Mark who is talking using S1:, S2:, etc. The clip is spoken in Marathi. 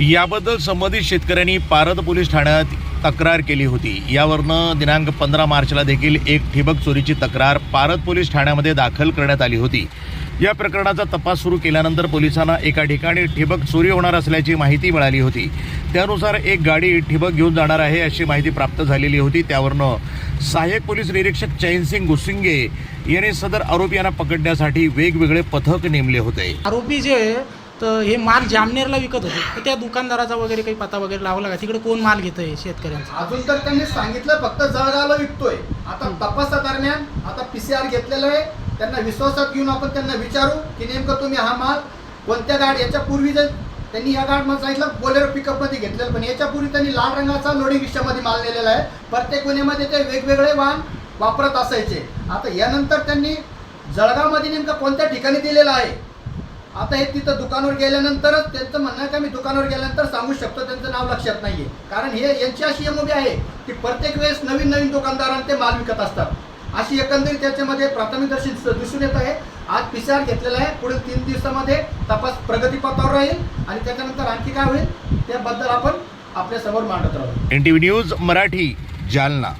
S1: याबद्दल संबंधित शेतकऱ्यांनी पारद पोलीस ठाण्यात तक्रार केली होती. यावरनं दिनांक पंधरा मार्चला देखील एक ठिबक चोरीची तक्रार पारद पोलीस ठाण्यामध्ये दाखल करण्यात आली होती. या प्रकरणाचा तपास सुरू केल्यानंतर पोलिसांना एका ठिकाणी ठिबक चोरी होणार असल्याची माहिती मिळाली होती. त्यानुसार एक गाडी ठिबक घेऊन जाणार आहे अशी माहिती प्राप्त झालेली होती. त्यावरनं सहाय्यक पोलीस निरीक्षक चैनसिंग गुसिंगे यांनी सदर आरोपी यांना पकडण्यासाठी वेगवेगळे पथक नेमले होते.
S2: आरोपी जे तर हे माल जामनेरला विकत होते. तर त्या दुकानदाराचा वगैरे काही पत्ता वगैरे लावला का? तिकडे कोण माल घेतोय शेतकऱ्यांचा?
S3: अजून तर त्यांनी सांगितलं फक्त जळगावला विकतोय. आता तपासादरम्यान आता पी सी आर घेतलेलं आहे. त्यांना विश्वासात घेऊन आपण त्यांना विचारू की नेमकं तुम्ही हा माल कोणत्या गाडी याच्या पूर्वी जर त्यांनी या गाडीमध्ये सांगितलं बोलेरो पिकअपमध्ये घेतलेलं पण याच्यापूर्वी त्यांनी लाल रंगाचा लोडिंग रिक्षामध्ये माल नेलेला आहे. प्रत्येक गुन्ह्यामध्ये ते वेगवेगळे वाहन वापरत असायचे. आता यानंतर त्यांनी जळगावमध्ये नेमकं कोणत्या ठिकाणी दिलेलं आहे? आता हे तिथं दुकानावर गेल्यानंतरच त्यांचं म्हणणं आहे का मी दुकानावर गेल्यानंतर सांगू शकतो त्यांचं नाव लक्षात नाहीये. कारण हे यांची अशी एमओबी आहे की प्रत्येक वेळेस नवीन नवीन दुकानदारांना ते माल विकत असतात. अशी एकंदरीत त्याच्यामध्ये प्राथमिक दर्शन दिसून येत आहे. आज पी सी आर घेतलेला आहे. पुढील तीन दिवसामध्ये तपास प्रगतीपथावर राहील आणि त्याच्यानंतर आणखी काय होईल त्याबद्दल आपण आपल्यासमोर मांडत राहू.
S1: N T V news Marathi Jalna.